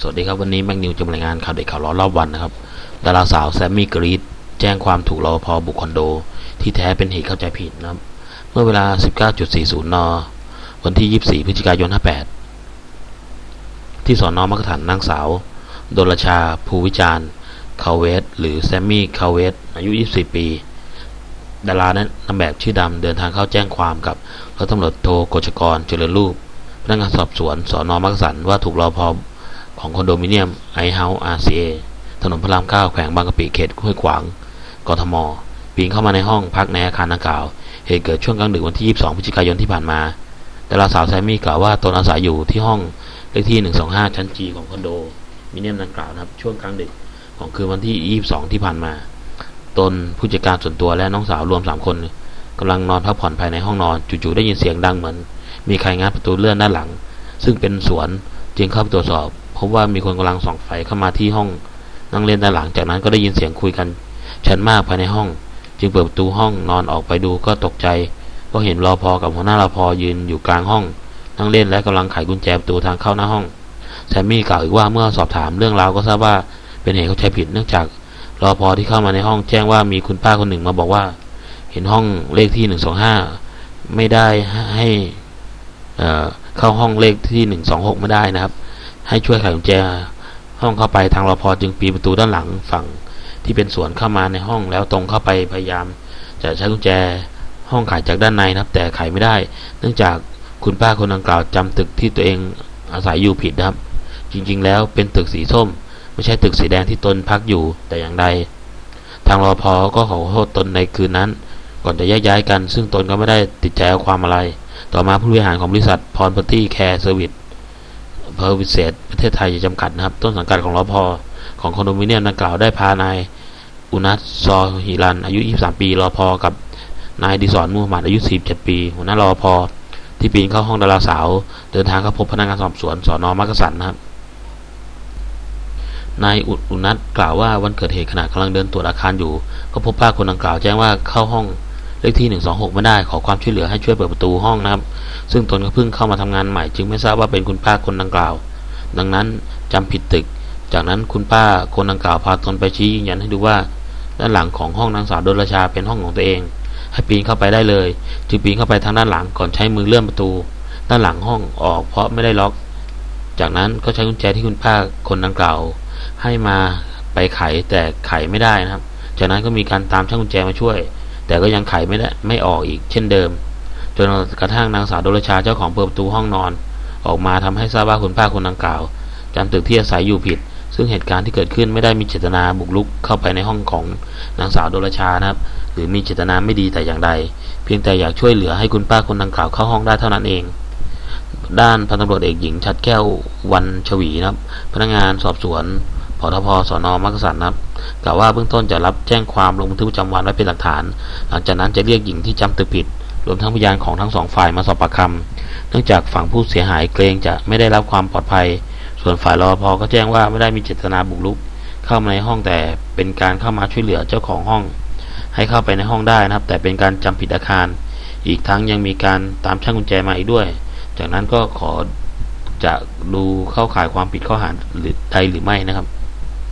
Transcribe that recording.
สวัสดีครับวันนี้แม็กนิวจะมารายงานข่าวเด็กข่าวร้อนรอบวันนะครับดาราสาวแซมมี่กรีดแจ้งความถูกรปภบุกคอนโด ที่แท้เป็นเหตุเข้าใจผิดนะครับ เมื่อเวลา 19.40 น วันที่ 24 พฤศจิกายน 58 ที่สอนอมักกะถันนางสาว โดลชา ภูวิจารณ์คาเวสหรือแซมมี่คาเวสอายุ 24 ปี ดารานั้นนำแบบชื่อดำเดินทางเข้าแจ้งความกับร้อยตำรวจโทกฤษกรเจริญรูปพนักงานสอบสวนสอนอมักสันว่าถูกรอพอ ของคอนโดมิเนียมไอเฮาส์อาร์ซีเอถนนพระรามเก้าแขวงบางกะปิเขตห้วยขวาง กทม ปีนเข้ามาในห้องพักในอาคารดังกล่าว เหตุเกิดช่วงกลางดึกวันที่ 22 พฤศจิกายนที่ผ่านมา ดาราสาวแซมมี่กล่าวว่าตนอาศัยอยู่ที่ห้องเลขที่ 125 ชั้นจีของคอนโดมิเนียมดังกล่าวนะครับ ช่วงกลางดึกของคืนวันที่ 22 ที่ผ่านมา ตนผู้จัดการส่วนตัวและน้องสาวรวม 3 คนกำลังนอนพักผ่อนภายในห้องนอน จู่ๆได้ยินเสียงดังเหมือน มีใครงัดประตูเลื่อนด้านหลัง ซึ่งเป็นสวนจึงเข้าไปตรวจสอบ พบว่ามีคนกำลังส่องไฟเข้ามาที่ห้องนั่งเล่นด้านหลัง จากนั้นก็ได้ยินเสียงคุยกันชันมากภายในห้อง จึงเปิดประตูห้องนอนออกไปดูก็ตกใจเพราะเห็นรอพอกับหัวหน้ารอพอยืนอยู่กลางห้อง นั่งเล่นและกำลังไขกุญแจประตูทางเข้าหน้าห้องแซมมี่กล่าวอีกว่าเมื่อสอบถามเรื่องราวก็ทราบว่าเป็นเหตุเขาใจผิดเนื่องจากรอพอที่เข้ามาในห้องแจ้งว่ามีคุณป้าคนหนึ่งมาบอกว่า เห็นห้องเลขที่หนึ่งสองห้าไม่ได้ให้เข้าห้องเลขที่หนึ่งสองหกไม่ได้นะครับ ให้ช่วยไขกุญแจห้องเข้าไปทางรอพอจึงปีนประตูด้านหลังฝั่งที่เป็นสวนเข้ามาในห้องแล้วตรงเข้าไปพยายาม จะใช้กุญแจห้องไขจากด้านในนะครับ แต่ไขไม่ได้ เนื่องจากคุณป้าคนดังกล่าวจำตึกที่ตัวเองอาศัยอยู่ผิดนะครับ จริงๆ แล้วเป็นตึกสีส้ม ไม่ใช่ตึกสีแดงที่ตนพักอยู่แต่อย่างใดทางรอพอก็ขอโทษตนในคืนนั้น ก่อนจะแยกย้ายกัน ซึ่งตนก็ไม่ได้ติดใจเอาความอะไร ต่อมาผู้บริหารของบริษัทพรพตี้แคร์เซอร์วิส เพอร์วิเศษ ประเทศไทยจำกัดนะครับ ต้นสังกัดของรอพอของคอนโดมิเนียมดังกล่าวได้พานายอุนัสซอฮิรันอายุ 23 ปีรอพอกับนายดิสอนมูฮัมหมัดอายุ 47 ปีหัวหน้ารอพอที่ปีนเข้าห้องดาราสาว เดินทางเข้าพบพนักงานสอบสวนสอนอมักกะสันนะครับนายอุนัทกล่าวว่าวันเกิดเหตุขณะกำลังเดินตรวจอาคารอยู่ ก็พบป้าคนดังกล่าวแจ้งว่าเข้าห้อง เลขที่126ไม่ได้ขอความช่วยเหลือให้ช่วยเปิดประตูห้องนะครับ ซึ่งตนก็เพิ่งเข้ามาทำงานใหม่ จึงไม่ทราบว่าเป็นคุณป้าคนดังกล่าว ดังนั้นจำผิดตึก จากนั้นคุณป้าคนดังกล่าวพาตนไปชี้ยืนยันให้ดูว่า ด้านหลังของห้องนางสาวดลชาเป็นห้องของตัวเอง ให้ปีนเข้าไปได้เลย จึงปีนเข้าไปทางด้านหลังก่อนใช้มือเลื่อนประตู ด้านหลังห้องออกเพราะไม่ได้ล็อก จากนั้นก็ใช้กุญแจที่คุณป้าคนดังกล่าว ให้มาไปไขแต่ไขไม่ได้นะครับ จากนั้นก็มีการตามช่างกุญแจมาช่วย แต่ก็ยังไขไม่ได้ไม่ออกอีกเช่นเดิม จนกระทั่งนางสาวดลชาเจ้าของเปิดประตูห้องนอน ออกมาทำให้ทราบว่าคุณป้าคนดังกล่าวจำตึกที่อาศัยอยู่ผิด ซึ่งเหตุการณ์ที่เกิดขึ้นไม่ได้มีเจตนาบุกรุกเข้าไปในห้องของนางสาวดลชานะครับ หรือมีเจตนาไม่ดีแต่อย่างใด เพียงแต่อยากช่วยเหลือให้คุณป้าคนดังกล่าวเข้าห้องได้เท่านั้นเองด้านพันตำรวจเอกหญิงชัดแก้ววันชวีนะครับ พนักงานสอบสวนพทพสอนอมักสันนะครับ กล่าวว่าเบื้องต้นจะรับแจ้งความลงบันทึกประจำวันไว้เป็นหลักฐาน หลังจากนั้นจะเรียกหญิงที่จำตึกผิด รวมทั้งพยานของทั้งสองฝ่ายมาสอบปากคำเนื่องจากฝั่งผู้เสียหายเกรงจะไม่ได้รับความปลอดภัย ส่วนฝ่ายรอพอก็แจ้งว่าไม่ได้มีเจตนาบุกรุก เข้ามาในห้องแต่เป็นการเข้ามาช่วยเหลือเจ้าของห้อง ให้เข้าไปในห้องได้นะครับ แต่เป็นการจำผิดอาคาร อีกทั้งยังมีการตามช่างกุญแจมาอีกด้วย จากนั้นก็ขอจะดูเข้าข่ายความผิดข้อหาหรือใดหรือไม่นะครับ